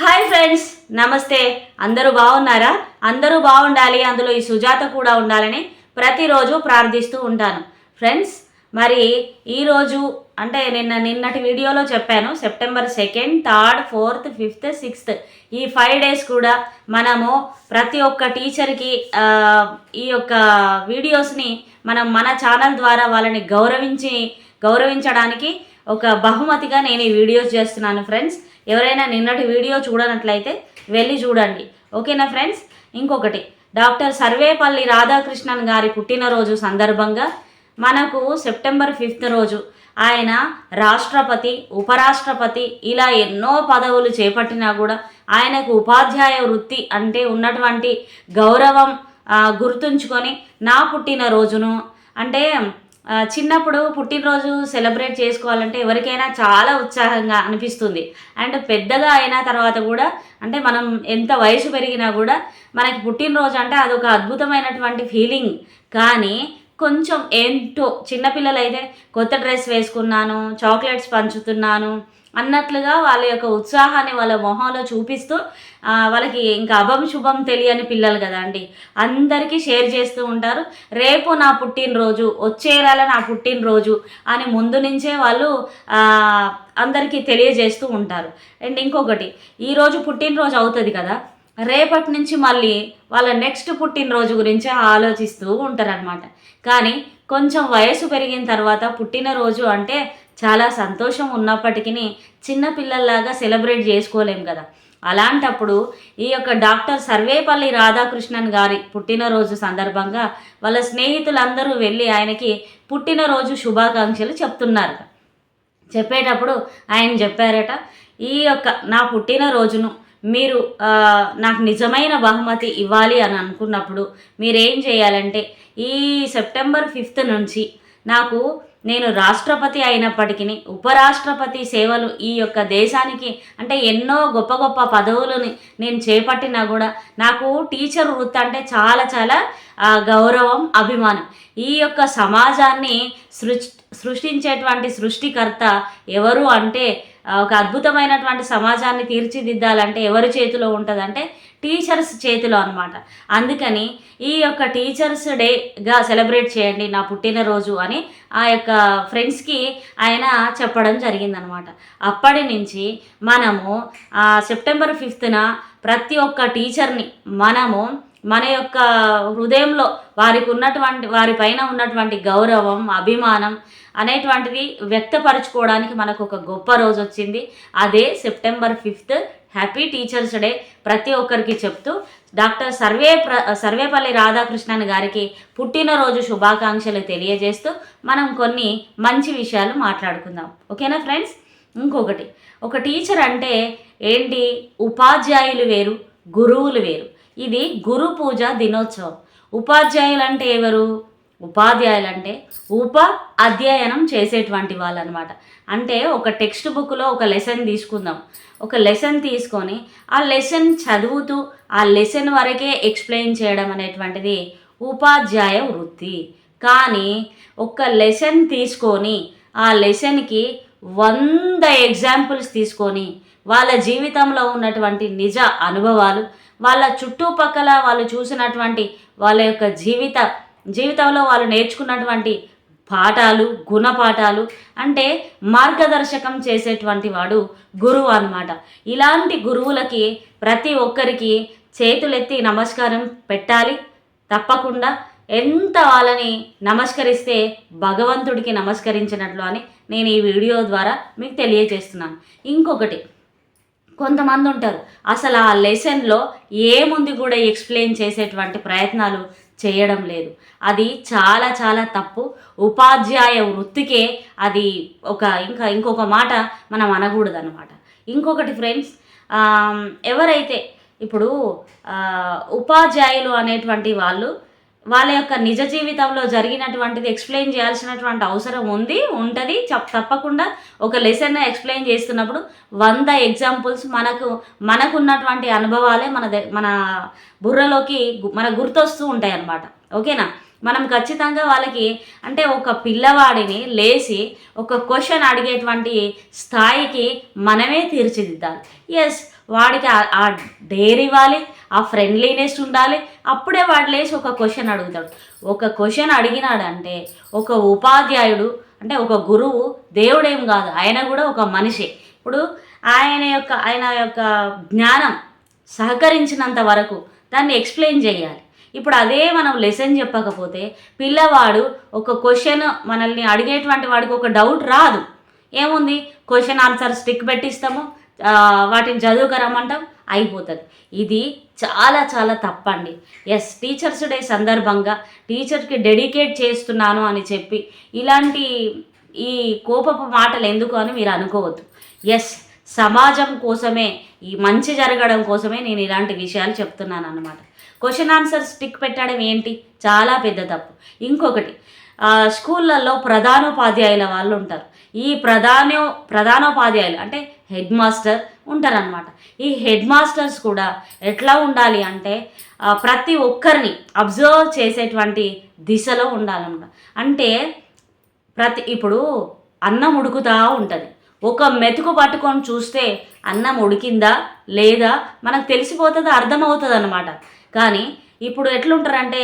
Hi friends నమస్తే. అందరూ బాగున్నారా? అందరూ బాగుండాలి. అందులో ఈ సుజాత కూడా ఉండాలని ప్రతిరోజు ప్రార్థిస్తూ ఉంటాను. ఫ్రెండ్స్ మరి ఈరోజు అంటే నిన్న నిన్నటి వీడియోలో చెప్పాను September second third fourth fifth sixth ఈ ఫైవ్ డేస్ కూడా మనము ప్రతి ఒక్క టీచర్కి ఈ యొక్క వీడియోస్ని మనం మన ఛానల్ ద్వారా వాళ్ళని గౌరవించి గౌరవించడానికి ఒక బహుమతిగా నేను ఈ వీడియోస్ చేస్తున్నాను ఫ్రెండ్స్. ఎవరైనా నిన్నటి వీడియో చూడనట్లయితే వెళ్ళి చూడండి. ఓకేనా ఫ్రెండ్స్? ఇంకొకటి డాక్టర్ సర్వేపల్లి రాధాకృష్ణన్ గారి పుట్టినరోజు సందర్భంగా మనకు సెప్టెంబర్ ఫిఫ్త్ రోజు ఆయన రాష్ట్రపతి ఉపరాష్ట్రపతి ఇలా ఎన్నో పదవులు చేపట్టినా కూడా ఆయనకు ఉపాధ్యాయ వృత్తి అంటే ఉన్నటువంటి గౌరవం గుర్తుంచుకొని నా పుట్టినరోజును అంటే చిన్నప్పుడు పుట్టినరోజు సెలబ్రేట్ చేసుకోవాలంటే ఎవరికైనా చాలా ఉత్సాహంగా అనిపిస్తుంది. అండ్ పెద్దగా అయిన తర్వాత కూడా అంటే మనం ఎంత వయసు పెరిగినా కూడా మనకి పుట్టినరోజు అంటే అదొక అద్భుతమైనటువంటి ఫీలింగ్. కానీ కొంచెం ఏంటో చిన్నపిల్లలు అయితే కొత్త డ్రెస్ వేసుకున్నాను చాక్లెట్స్ పంచుతున్నాను అన్నట్లుగా వాళ్ళ యొక్క ఉత్సాహాన్ని వాళ్ళ మొహంలో చూపిస్తూ వాళ్ళకి ఇంకా అభం శుభం తెలియని పిల్లలు కదా అండి. అందరికీ షేర్ చేస్తూ ఉంటారు. రేపు నా పుట్టినరోజు వచ్చేరాల నా పుట్టినరోజు అని ముందు నుంచే వాళ్ళు అందరికీ తెలియజేస్తూ ఉంటారు. అండ్ ఇంకొకటి ఈరోజు పుట్టినరోజు అవుతుంది కదా. రేపటి నుంచి మళ్ళీ వాళ్ళ నెక్స్ట్ పుట్టినరోజు గురించి ఆలోచిస్తూ ఉంటారనమాట కానీ కొంచెం వయసు పెరిగిన తర్వాత పుట్టినరోజు అంటే చాలా సంతోషం ఉన్నప్పటికీ చిన్నపిల్లల్లాగా సెలబ్రేట్ చేసుకోలేం కదా. అలాంటప్పుడు ఈ యొక్క డాక్టర్ సర్వేపల్లి రాధాకృష్ణన్ గారి పుట్టినరోజు సందర్భంగా వాళ్ళ స్నేహితులందరూ వెళ్ళి ఆయనకి పుట్టినరోజు శుభాకాంక్షలు చెప్తున్నారు. చెప్పేటప్పుడు ఆయన చెప్పారట ఈ యొక్క నా పుట్టినరోజును మీరు నాకు నిజమైన బహుమతి ఇవ్వాలి అని అనుకున్నప్పుడు మీరేం చేయాలంటే ఈ సెప్టెంబర్ ఫిఫ్త్ నుంచి నాకు నేను రాష్ట్రపతి అయినప్పటికీ ఉపరాష్ట్రపతి సేవలు ఈ యొక్క దేశానికి అంటే ఎన్నో గొప్ప గొప్ప పదవులని నేను చేపట్టినా కూడా నాకు టీచర్ వృత్తి అంటే చాలా చాలా గౌరవం అభిమానం. ఈ యొక్క సమాజాన్ని సృష్ సృష్టించేటువంటి సృష్టికర్త ఎవరు అంటే ఒక అద్భుతమైనటువంటి సమాజాన్ని తీర్చిదిద్దాలంటే ఎవరి చేతిలో ఉంటుందంటే టీచర్స్ చేతిలో అనమాట అందుకని ఈ యొక్క టీచర్స్ డేగా సెలబ్రేట్ చేయండి నా పుట్టినరోజు అని ఆ యొక్క ఫ్రెండ్స్కి ఆయన చెప్పడం జరిగిందనమాట అప్పటి నుంచి మనము ఆ, సెప్టెంబర్ ఫిఫ్త్న ప్రతి ఒక్క టీచర్ని మనము మన యొక్క హృదయంలో వారికి ఉన్నటువంటి వారి పైన ఉన్నటువంటి గౌరవం అభిమానం అనేటువంటిది వ్యక్తపరచుకోవడానికి మనకు ఒక గొప్ప రోజు వచ్చింది అదే September fifth happy teachers day ప్రతి ఒక్కరికి చెప్తూ డాక్టర్ సర్వే ప్ర సర్వేపల్లి రాధాకృష్ణన్ గారికి పుట్టినరోజు శుభాకాంక్షలు తెలియజేస్తూ మనం కొన్ని మంచి విషయాలు మాట్లాడుకుందాం. ఓకేనా ఫ్రెండ్స్? ఇంకొకటి ఒక టీచర్ అంటే ఏంటి? ఉపాధ్యాయులు వేరు గురువులు వేరు. ఇది గురు పూజ దినోత్సవం. ఉపాధ్యాయులు అంటే ఎవరు? ఉపాధ్యాయులు అంటే ఉప అధ్యయనం చేసేటువంటి వాళ్ళు అనమాట అంటే ఒక టెక్స్ట్ బుక్లో ఒక లెసన్ తీసుకుందాం. ఒక లెసన్ తీసుకొని ఆ లెసన్ చదువుతూ ఆ లెసన్ వరకే ఎక్స్ప్లెయిన్ చేయడం అనేటువంటిది ఉపాధ్యాయ వృత్తి. కానీ ఒక లెసన్ తీసుకొని ఆ లెసన్కి వంద ఎగ్జాంపుల్స్ తీసుకొని వాళ్ళ జీవితంలో ఉన్నటువంటి నిజ అనుభవాలు వాళ్ళ చుట్టుపక్కల వాళ్ళు చూసినటువంటి వాళ్ళ యొక్క జీవిత జీవితంలో వాళ్ళు నేర్చుకున్నటువంటి పాఠాలు గుణపాఠాలు అంటే మార్గదర్శకం చేసేటువంటి వాడు గురువు అన్నమాట. ఇలాంటి గురువులకి ప్రతి ఒక్కరికి చేతులెత్తి నమస్కారం పెట్టాలి. తప్పకుండా ఎంత వాళ్ళని నమస్కరిస్తే భగవంతుడికి నమస్కరించినట్లు అని నేను ఈ వీడియో ద్వారా మీకు తెలియజేస్తున్నాను. ఇంకొకటి కొంతమంది ఉంటారు అసలు ఆ లెసన్లో ఏముంది కూడా ఎక్స్ప్లెయిన్ చేసేటువంటి ప్రయత్నాలు చేయడం లేదు. అది చాలా చాలా తప్పు. ఉపాధ్యాయ వృత్తికే అది ఒక ఇంకా ఇంకొక మాట మనం అనకూడదు అనమాట ఇంకొకటి ఫ్రెండ్స్ ఎవరైతే ఇప్పుడు ఉపాధ్యాయులు అనేటువంటి వాళ్ళు వాళ్ళ యొక్క నిజ జీవితంలో జరిగినటువంటిది ఎక్స్ప్లెయిన్ చేయాల్సినటువంటి అవసరం ఉంది ఉంటుంది. చప్- తప్పకుండా ఒక లెసన్ ఎక్స్ప్లెయిన్ చేస్తున్నప్పుడు వంద ఎగ్జాంపుల్స్ మనకు మనకున్నటువంటి అనుభవాలే మన మన బుర్రలోకి మన గుర్తొస్తూ ఉంటాయి అన్నమాట ఓకేనా? మనం ఖచ్చితంగా వాళ్ళకి అంటే ఒక పిల్లవాడిని లేచి ఒక క్వశ్చన్ అడిగేటువంటి స్థాయికి మనమే తీర్చిదిద్దాలి. ఎస్ వాడికి ఆ- ఆ డేర్ ఇవ్వాలి ఆ ఫ్రెండ్లీనెస్ ఉండాలి. అప్పుడే వాడు లేచి ఒక క్వశ్చన్ అడుగుతాడు. ఒక క్వశ్చన్ అడిగినాడంటే ఒక ఉపాధ్యాయుడు అంటే ఒక గురువు దేవుడేం కాదు. ఆయన కూడా ఒక మనిషి. ఇప్పుడు ఆయన యొక్క ఆయన యొక్క జ్ఞానం సహకరించినంత వరకు దాన్ని ఎక్స్ప్లెయిన్ చేయాలి. ఇప్పుడు అదే మనం లెసన్ చెప్పకపోతే పిల్లవాడు ఒక క్వశ్చన్ మనల్ని అడిగేటువంటి వాడికి ఒక డౌట్ రాదు. ఏముంది? క్వశ్చన్ ఆన్సర్ స్టిక్ పెట్టిస్తాము. వాటిని చదువుకరమ్మంటాం. అయిపోతుంది. ఇది చాలా చాలా తప్పండి. ఎస్ టీచర్స్ డే సందర్భంగా టీచర్కి డెడికేట్ చేస్తున్నాను అని చెప్పి ఇలాంటి ఈ కోపపు మాటలు ఎందుకు అని మీరు అనుకోవద్దు. ఎస్ సమాజం కోసమే ఈ మంచి జరగడం కోసమే నేను ఇలాంటి విషయాలు చెప్తున్నాను అన్నమాట. క్వశ్చన్ ఆన్సర్ స్టిక్ పెట్టడం ఏంటి? చాలా పెద్ద తప్పు. ఇంకొకటి స్కూళ్ళల్లో ప్రధానోపాధ్యాయుల వాళ్ళు ఉంటారు. ఈ ప్రధానో ప్రధానోపాధ్యాయులు అంటే హెడ్ మాస్టర్ ఉంటారనమాట ఈ హెడ్ మాస్టర్స్ కూడా ఎట్లా ఉండాలి అంటే ప్రతి ఒక్కరిని అబ్జర్వ్ చేసేటువంటి దిశలో ఉండాలన్నమాట. అంటే ప్రతి ఇప్పుడు అన్నం ఉడుకుతా ఉంటుంది. ఒక మెతుకు పట్టుకొని చూస్తే అన్నం ఉడికిందా లేదా మనకు తెలిసిపోతుంది అర్థమవుతుంది అనమాట కానీ ఇప్పుడు ఎట్లుంటారంటే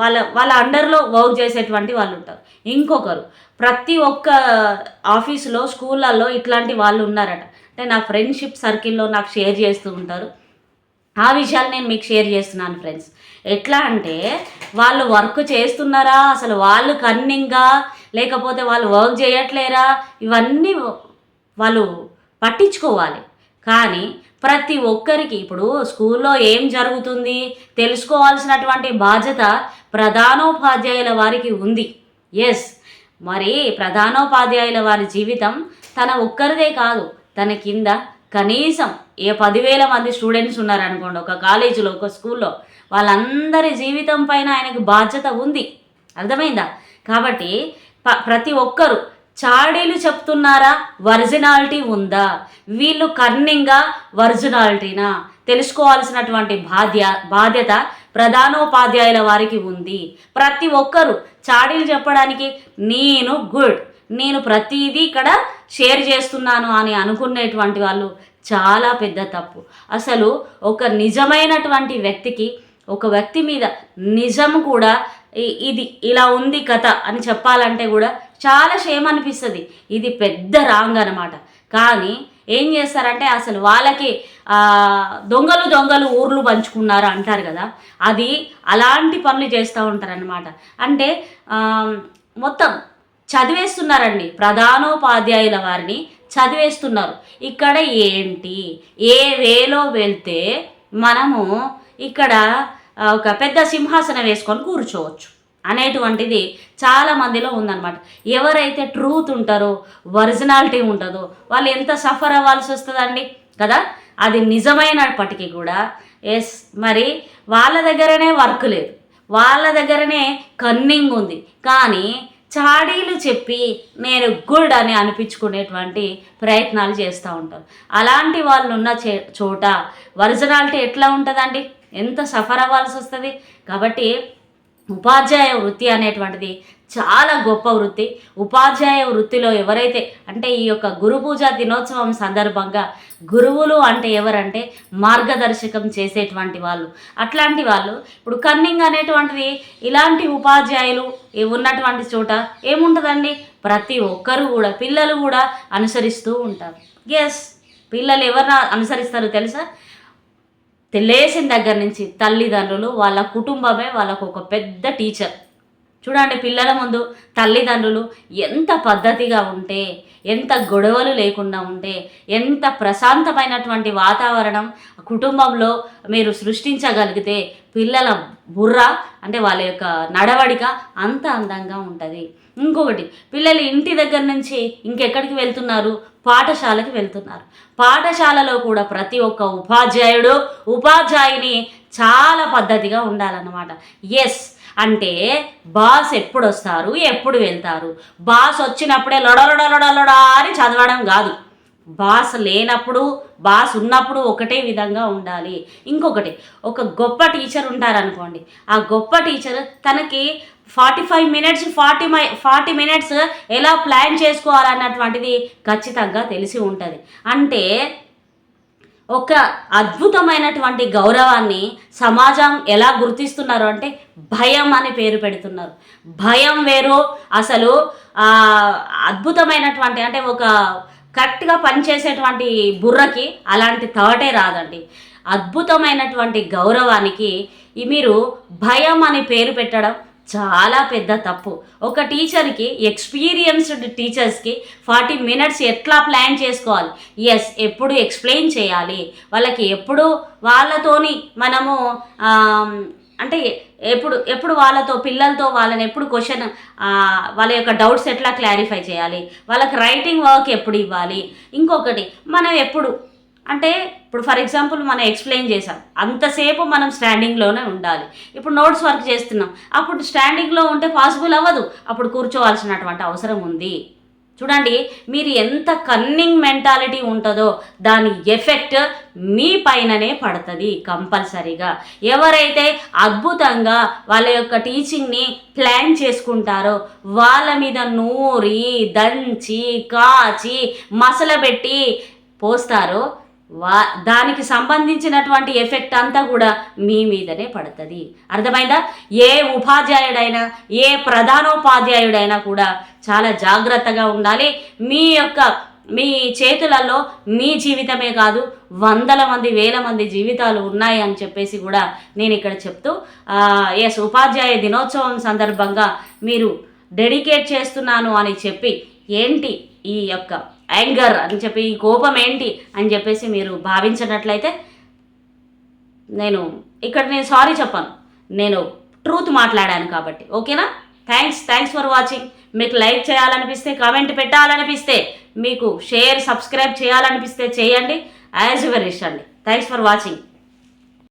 వాళ్ళ వాళ్ళ అండర్లో వర్క్ చేసేటువంటి వాళ్ళు ఉంటారు ఇంకొకరు ప్రతి ఒక్క ఆఫీసులో స్కూళ్ళల్లో ఇట్లాంటి వాళ్ళు ఉన్నారట అంటే నా ఫ్రెండ్షిప్ సర్కిల్లో నాకు షేర్ చేస్తూ ఉంటారు. ఆ విషయాలు నేను మీకు షేర్ చేస్తున్నాను ఫ్రెండ్స్ ఎట్లా అంటే వాళ్ళు వర్క్ చేస్తున్నారా? అసలు వాళ్ళు కన్నింగా లేకపోతే వాళ్ళు వర్క్ చేయట్లేరా? ఇవన్నీ వాళ్ళు పట్టించుకోవాలి. కానీ ప్రతి ఒక్కరికి ఇప్పుడు స్కూల్లో ఏం జరుగుతుంది? తెలుసుకోవాల్సినటువంటి బాధ్యత ప్రధానోపాధ్యాయుల వారికి ఉంది. ఎస్ మరి ప్రధానోపాధ్యాయుల వారి జీవితం తన ఒక్కరిదే కాదు. తన కింద కనీసం ఏ పదివేల మంది స్టూడెంట్స్ ఉన్నారనుకోండి ఒక కాలేజీలో ఒక స్కూల్లో వాళ్ళందరి జీవితం పైన ఆయనకు బాధ్యత ఉంది. అర్థమైందా? కాబట్టి ప ప్రతి ఒక్కరు చాడీలు చెప్తున్నారా ఒరిజినాలిటీ ఉందా? వీళ్ళు కన్నింగా ఒరిజినాలిటీనా? తెలుసుకోవాల్సినటువంటి బాధ్య బాధ్యత ప్రధానోపాధ్యాయుల వారికి ఉంది. ప్రతి ఒక్కరు చాడీలు చెప్పడానికి నేను గుడ్. నేను ప్రతిదీ ఇక్కడ షేర్ చేస్తున్నాను అని అనుకునేటువంటి వాళ్ళు చాలా పెద్ద తప్పు. అసలు ఒక నిజమైనటువంటి వ్యక్తికి ఒక వ్యక్తి మీద నిజం కూడా ఇది ఇలా ఉంది కథ అని చెప్పాలంటే కూడా చాలా షేమ్ అనిపిస్తుంది. ఇది పెద్ద రాంగ్ అనమాట కానీ ఏం చేస్తారంటే అసలు వాళ్ళకి దొంగలు దొంగలు ఊర్లు పంచుకున్నారు అంటారు కదా అది అలాంటి పనులు చేస్తూ ఉంటారనమాట అంటే మొత్తం చదివేస్తున్నారండి. ప్రధానోపాధ్యాయుల వారిని చదివేస్తున్నారు. ఇక్కడ ఏంటి? ఏ వేలో వెళ్తే మనము ఇక్కడ ఒక పెద్ద సింహాసనం వేసుకొని కూర్చోవచ్చు. అనేటువంటిది చాలా మందిలో ఉందన్నమాట. ఎవరైతే ట్రూత్ ఉంటారో ఒరిజినాలిటీ ఉంటుందో వాళ్ళు ఎంత సఫర్ అవ్వాల్సి వస్తుందండి? కదా? అది నిజమైనప్పటికీ కూడా ఎస్ మరి వాళ్ళ దగ్గరనే వర్క్ లేదు. వాళ్ళ దగ్గరనే కన్నింగ్ ఉంది. కానీ చాడీలు చెప్పి నేను గుడ్ అని అనిపించుకునేటువంటి ప్రయత్నాలు చేస్తూ ఉంటారు అలాంటి వాళ్ళు ఉన్న చే చోట ఒరిజినాలిటీ ఎట్లా ఉంటుందండి? ఎంత సఫర్ అవ్వాల్సి వస్తుంది కాబట్టి ఉపాధ్యాయ వృత్తి అనేటువంటిది చాలా గొప్ప వృత్తి. ఉపాధ్యాయ వృత్తిలో ఎవరైతే అంటే ఈ యొక్క గురు పూజ దినోత్సవం సందర్భంగా గురువులు అంటే ఎవరంటే మార్గదర్శకం చేసేటువంటి వాళ్ళు. అట్లాంటి వాళ్ళు ఇప్పుడు కన్నింగ్ అనేటువంటిది ఇలాంటి ఉపాధ్యాయులు ఉన్నటువంటి చోట ఏముంటుందండి? ప్రతి ఒక్కరు కూడా పిల్లలు కూడా అనుసరిస్తూ ఉంటారు. ఎస్ పిల్లలు ఎవరిని అనుసరిస్తారు తెలుసా? లేచిన దగ్గర నుంచి తల్లిదండ్రులు వాళ్ళ కుటుంబమే వాళ్ళకు ఒక పెద్ద టీచర్ చూడండి పిల్లల ముందు తల్లిదండ్రులు ఎంత పద్ధతిగా ఉంటే ఎంత గొడవలు లేకుండా ఉంటే ఎంత ప్రశాంతమైనటువంటి వాతావరణం కుటుంబంలో మీరు సృష్టించగలిగితే పిల్లల బుర్ర అంటే వాళ్ళ యొక్క నడవడిక అంత అందంగా ఉంటుంది. ఇంకొకటి పిల్లలు ఇంటి దగ్గర నుంచి ఇంకెక్కడికి వెళ్తున్నారు? పాఠశాలకి వెళ్తున్నారు. పాఠశాలలో కూడా ప్రతి ఒక్క ఉపాధ్యాయుడు ఉపాధ్యాయుని చాలా పద్ధతిగా ఉండాలన్నమాట. ఎస్ అంటే బాస్ ఎప్పుడు వస్తారు ఎప్పుడు వెళ్తారు? బాస్ వచ్చినప్పుడే లొడలొడలొడలొడా అని చదవడం కాదు. బాస్ లేనప్పుడు బాస్ ఉన్నప్పుడు ఒకటే విధంగా ఉండాలి. ఇంకొకటి ఒక గొప్ప టీచర్ ఉంటారనుకోండి. ఆ గొప్ప టీచర్ తనకి forty five minutes forty my forty minutes ఎలా ప్లాన్ చేసుకోవాలన్నటువంటిది ఖచ్చితంగా తెలిసి ఉంటుంది. అంటే ఒక అద్భుతమైనటువంటి గౌరవాన్ని సమాజం ఎలా గుర్తిస్తున్నారు అంటే భయం అని పేరు పెడుతున్నారు. భయం వేరు అసలు అద్భుతమైనటువంటి అంటే ఒక కరెక్ట్గా పనిచేసేటువంటి బుర్రకి అలాంటి థాటే రాదండి. అద్భుతమైనటువంటి గౌరవానికి మీరు భయం అని పేరు పెట్టడం చాలా పెద్ద తప్పు. ఒక టీచర్కి ఎక్స్పీరియన్స్డ్ టీచర్స్కి ఫార్టీ మినిట్స్ ఎట్లా ప్లాన్ చేసుకోవాలి? ఎస్ ఎప్పుడు ఎక్స్ప్లెయిన్ చేయాలి? వాళ్ళకి ఎప్పుడు వాళ్ళతోని మనము అంటే ఎప్పుడు ఎప్పుడు వాళ్ళతో పిల్లలతో వాళ్ళని ఎప్పుడు క్వశ్చన్ వాళ్ళ యొక్క డౌట్స్ ఎట్లా క్లారిఫై చేయాలి? వాళ్ళకి రైటింగ్ వర్క్ ఎప్పుడు ఇవ్వాలి? ఇంకొకటి మనం ఎప్పుడు అంటే ఇప్పుడు ఫర్ ఎగ్జాంపుల్ మనం ఎక్స్ప్లెయిన్ చేసాం అంతసేపు మనం స్టాండింగ్లోనే ఉండాలి. ఇప్పుడు నోట్స్ వర్క్ చేస్తున్నాం. అప్పుడు స్టాండింగ్లో ఉంటే పాసిబుల్ అవ్వదు. అప్పుడు కూర్చోవాల్సినటువంటి అవసరం ఉంది. చూడండి మీరు ఎంత కన్నింగ్ మెంటాలిటీ ఉంటుందో దాని ఎఫెక్ట్ మీ పైననే పడుతుంది కంపల్సరీగా. ఎవరైతే అద్భుతంగా వాళ్ళ యొక్క టీచింగ్ని ప్లాన్ చేసుకుంటారో వాళ్ళ మీద నూరి దంచి కాచి మసలబెట్టి పోస్తారో వా దానికి సంబంధించినటువంటి ఎఫెక్ట్ అంతా కూడా మీ మీదనే పడుతుంది. అర్థమైందా? ఏ ఉపాధ్యాయుడైనా ఏ ప్రధానోపాధ్యాయుడైనా కూడా చాలా జాగ్రత్తగా ఉండాలి. మీ యొక్క మీ చేతులలో మీ జీవితమే కాదు వందల మంది వేల మంది జీవితాలు ఉన్నాయి అని చెప్పేసి కూడా నేను ఇక్కడ చెప్తూ ఎస్ ఉపాధ్యాయ దినోత్సవం సందర్భంగా మీరు డెడికేట్ చేస్తున్నాను అని చెప్పి ఏంటి ఈ యొక్క యాంగర్ అని చెప్పి ఈ కోపం ఏంటి అని చెప్పేసి మీరు భావించినట్లయితే నేను ఇక్కడ నేను సారీ చెప్పాను. నేను ట్రూత్ మాట్లాడాను కాబట్టి. ఓకేనా? థ్యాంక్స్ థ్యాంక్స్ ఫర్ వాచింగ్ మీకు లైక్ చేయాలనిపిస్తే కామెంట్ పెట్టాలనిపిస్తే మీకు షేర్ సబ్స్క్రైబ్ చేయాలనిపిస్తే చేయండి. యాజ్ వెరీష్ అండి థ్యాంక్స్ ఫర్ వాచింగ్